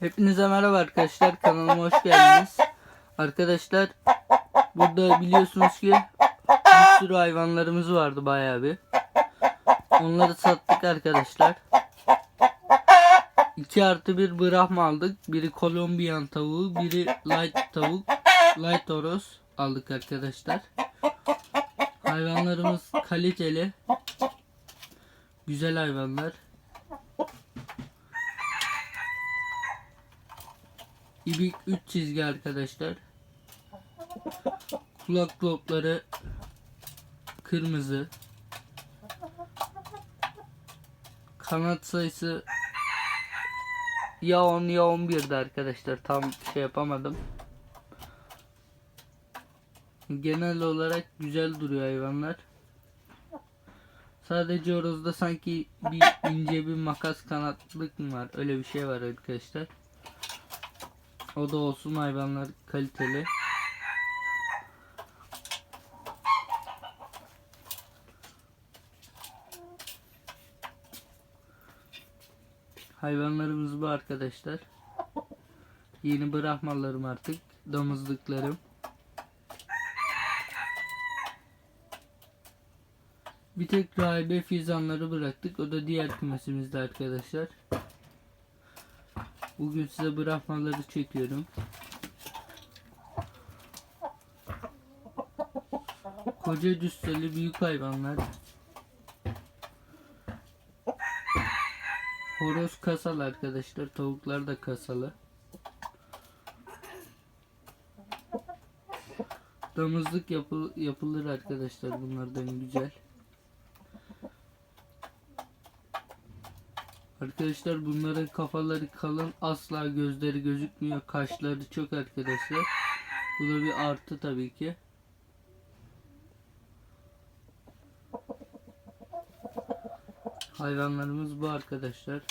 Hepinize merhaba arkadaşlar kanalıma hoş geldiniz. Arkadaşlar burada biliyorsunuz ki bir sürü hayvanlarımız vardı bayağı bir. Onları sattık arkadaşlar. 2 artı bir Brahma aldık. Biri Kolombiyan tavuğu, biri Light tavuk, Light Oros aldık arkadaşlar. Hayvanlarımız kaliteli. Güzel hayvanlar. İbik 3 çizgi arkadaşlar. Kulak lobları kırmızı. Kanat sayısı ya 10 ya 11'di arkadaşlar. Tam şey yapamadım. Genel olarak güzel duruyor hayvanlar. Sadece orozda sanki bir ince bir makas kanatlık mı var? Öyle bir şey var arkadaşlar. O da olsun hayvanlar kaliteli. Hayvanlarımız bu arkadaşlar. Yeni bırakmalarım artık. Domuzluklarım. Bir tek rahibe fizanları bıraktık. O da diğer kümesimizde arkadaşlar. Bugün size bırakmaları çekiyorum. Koca cüsseli büyük hayvanlar. Horoz kasalı arkadaşlar. Tavuklar da kasalı. Damızlık yapı, yapılır arkadaşlar bunlardan güzel. Arkadaşlar bunların kafaları kalın asla gözleri gözükmüyor kaşları çok arkadaşlar. Bu da bir artı tabii ki. Hayvanlarımız bu arkadaşlar